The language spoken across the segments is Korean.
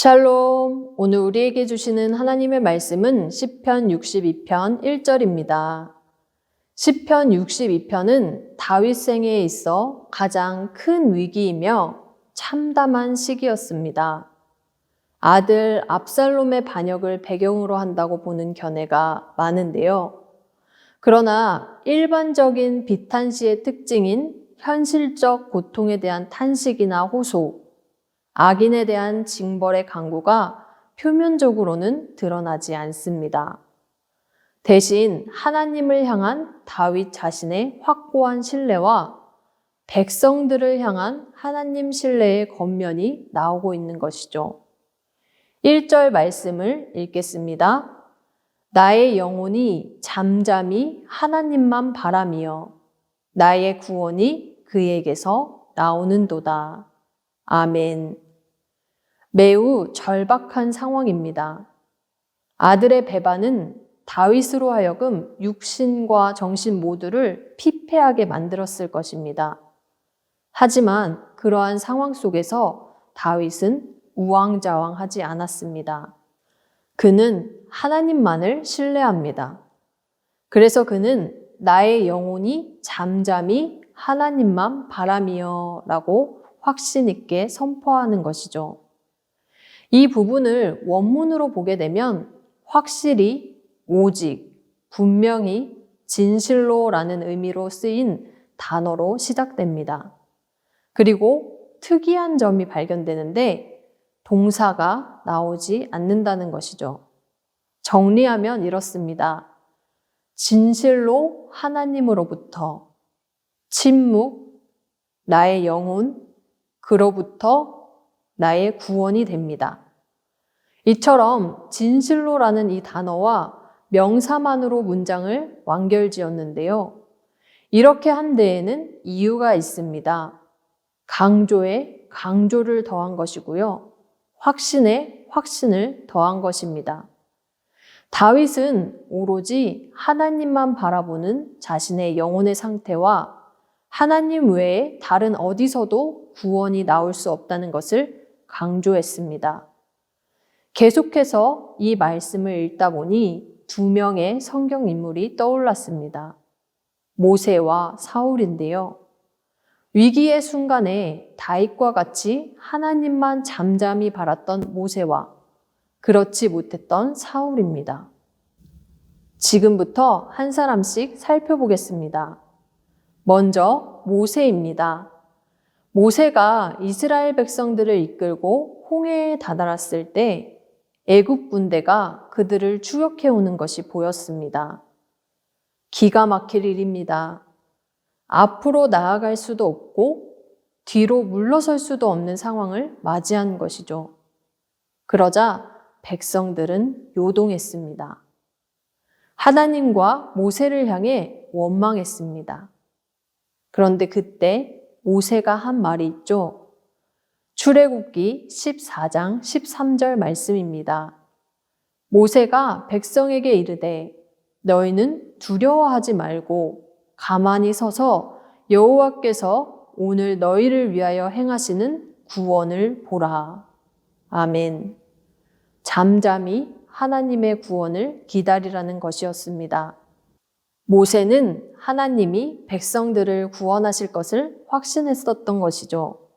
샬롬. 오늘 우리에게 주시는 하나님의 말씀은 시편 62편 1절입니다. 시편 62편은 다윗 생애에 있어 가장 큰 위기이며 참담한 시기였습니다. 아들 압살롬의 반역을 배경으로 한다고 보는 견해가 많은데요. 그러나 일반적인 비탄시의 특징인 현실적 고통에 대한 탄식이나 호소, 악인에 대한 징벌의 강구가 표면적으로는 드러나지 않습니다. 대신 하나님을 향한 다윗 자신의 확고한 신뢰와 백성들을 향한 하나님 신뢰의 겉면이 나오고 있는 것이죠. 1절 말씀을 읽겠습니다. 나의 영혼이 잠잠히 하나님만 바람이여 나의 구원이 그에게서 나오는도다. 아멘. 매우 절박한 상황입니다. 아들의 배반은 다윗으로 하여금 육신과 정신 모두를 피폐하게 만들었을 것입니다. 하지만 그러한 상황 속에서 다윗은 우왕좌왕하지 않았습니다. 그는 하나님만을 신뢰합니다. 그래서 그는 나의 영혼이 잠잠히 하나님만 바람이여 라고 확신 있게 선포하는 것이죠. 이 부분을 원문으로 보게 되면 확실히, 오직, 분명히, 진실로 라는 의미로 쓰인 단어로 시작됩니다. 그리고 특이한 점이 발견되는데 동사가 나오지 않는다는 것이죠. 정리하면 이렇습니다. 진실로 하나님으로부터 침묵, 나의 영혼, 그로부터 나의 구원이 됩니다. 이처럼 진실로라는 이 단어와 명사만으로 문장을 완결지었는데요. 이렇게 한 데에는 이유가 있습니다. 강조에 강조를 더한 것이고요. 확신에 확신을 더한 것입니다. 다윗은 오로지 하나님만 바라보는 자신의 영혼의 상태와 하나님 외에 다른 어디서도 구원이 나올 수 없다는 것을 강조했습니다. 계속해서 이 말씀을 읽다 보니 두 명의 성경 인물이 떠올랐습니다. 모세와 사울인데요. 위기의 순간에 다윗과 같이 하나님만 잠잠히 바랐던 모세와 그렇지 못했던 사울입니다. 지금부터 한 사람씩 살펴보겠습니다. 먼저 모세입니다. 모세가 이스라엘 백성들을 이끌고 홍해에 다다랐을 때 애굽 군대가 그들을 추격해 오는 것이 보였습니다. 기가 막힐 일입니다. 앞으로 나아갈 수도 없고 뒤로 물러설 수도 없는 상황을 맞이한 것이죠. 그러자 백성들은 요동했습니다. 하나님과 모세를 향해 원망했습니다. 그런데 그때 모세가 한 말이 있죠. 출애굽기 14장 13절 말씀입니다. 모세가 백성에게 이르되 너희는 두려워하지 말고 가만히 서서 여호와께서 오늘 너희를 위하여 행하시는 구원을 보라. 아멘. 잠잠히 하나님의 구원을 기다리라는 것이었습니다. 모세는 하나님이 백성들을 구원하실 것을 확신했었던 것이죠.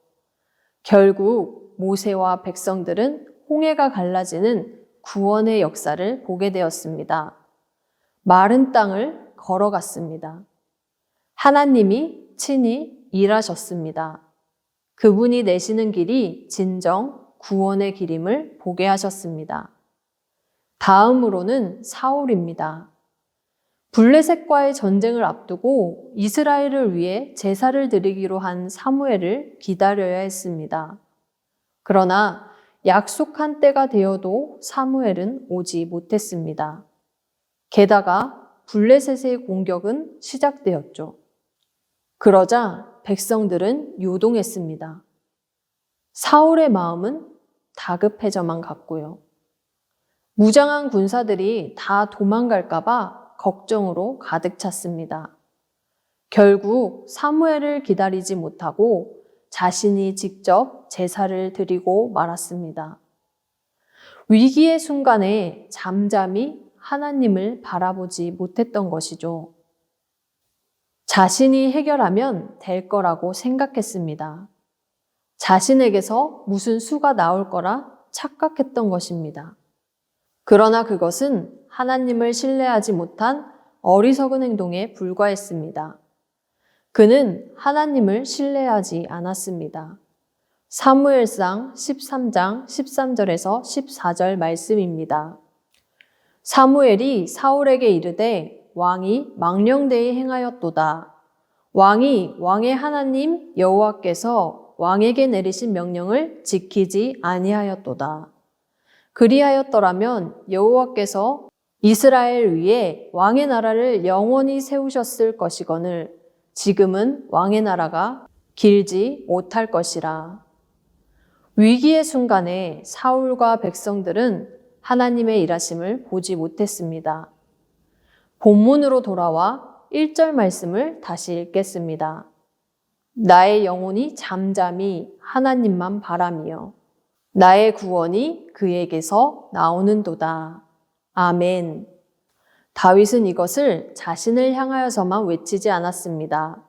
결국 모세와 백성들은 홍해가 갈라지는 구원의 역사를 보게 되었습니다. 마른 땅을 걸어갔습니다. 하나님이 친히 일하셨습니다. 그분이 내시는 길이 진정 구원의 길임을 보게 하셨습니다. 다음으로는 사울입니다. 블레셋과의 전쟁을 앞두고 이스라엘을 위해 제사를 드리기로 한 사무엘을 기다려야 했습니다. 그러나 약속한 때가 되어도 사무엘은 오지 못했습니다. 게다가 블레셋의 공격은 시작되었죠. 그러자 백성들은 요동했습니다. 사울의 마음은 다급해져만 갔고요. 무장한 군사들이 다 도망갈까봐 걱정으로 가득 찼습니다. 결국 사무엘을 기다리지 못하고 자신이 직접 제사를 드리고 말았습니다. 위기의 순간에 잠잠히 하나님을 바라보지 못했던 것이죠. 자신이 해결하면 될 거라고 생각했습니다. 자신에게서 무슨 수가 나올 거라 착각했던 것입니다. 그러나 그것은 하나님을 신뢰하지 못한 어리석은 행동에 불과했습니다. 그는 하나님을 신뢰하지 않았습니다. 사무엘상 13장 13절에서 14절 말씀입니다. 사무엘이 사울에게 이르되 왕이 망령되이 행하였도다. 왕이 왕의 하나님 여호와께서 왕에게 내리신 명령을 지키지 아니하였도다. 그리하였더라면 여호와께서 이스라엘 위에 왕의 나라를 영원히 세우셨을 것이거늘 지금은 왕의 나라가 길지 못할 것이라. 위기의 순간에 사울과 백성들은 하나님의 일하심을 보지 못했습니다. 본문으로 돌아와 1절 말씀을 다시 읽겠습니다. 나의 영혼이 잠잠히 하나님만 바라며 나의 구원이 그에게서 나오는도다. 아멘. 다윗은 이것을 자신을 향하여서만 외치지 않았습니다.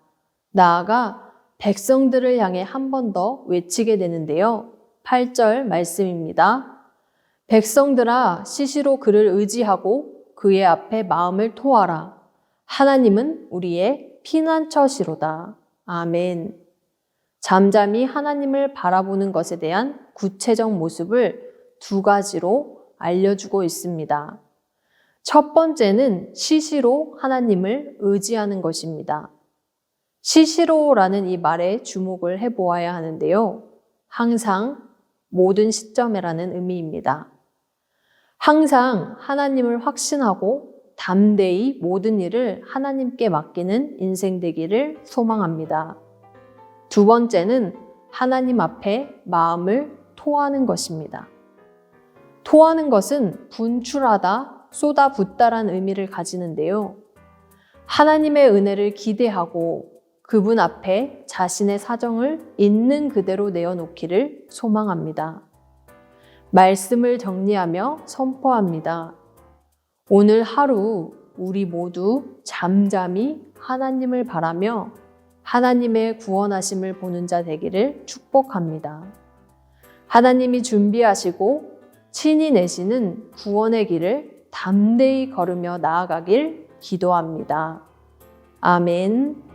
나아가 백성들을 향해 한 번 더 외치게 되는데요. 8절 말씀입니다. 백성들아 시시로 그를 의지하고 그의 앞에 마음을 토하라. 하나님은 우리의 피난처시로다. 아멘. 잠잠히 하나님을 바라보는 것에 대한 구체적 모습을 두 가지로 알려주고 있습니다. 첫 번째는 시시로 하나님을 의지하는 것입니다. 시시로라는 이 말에 주목을 해 보아야 하는데요. 항상 모든 시점에라는 의미입니다. 항상 하나님을 확신하고 담대히 모든 일을 하나님께 맡기는 인생 되기를 소망합니다. 두 번째는 하나님 앞에 마음을 토하는 것입니다. 토하는 것은 분출하다, 쏟아붓다란 의미를 가지는데요. 하나님의 은혜를 기대하고 그분 앞에 자신의 사정을 있는 그대로 내어놓기를 소망합니다. 말씀을 정리하며 선포합니다. 오늘 하루 우리 모두 잠잠히 하나님을 바라며 하나님의 구원하심을 보는 자 되기를 축복합니다. 하나님이 준비하시고 친히 내시는 구원의 길을 담대히 걸으며 나아가길 기도합니다. 아멘.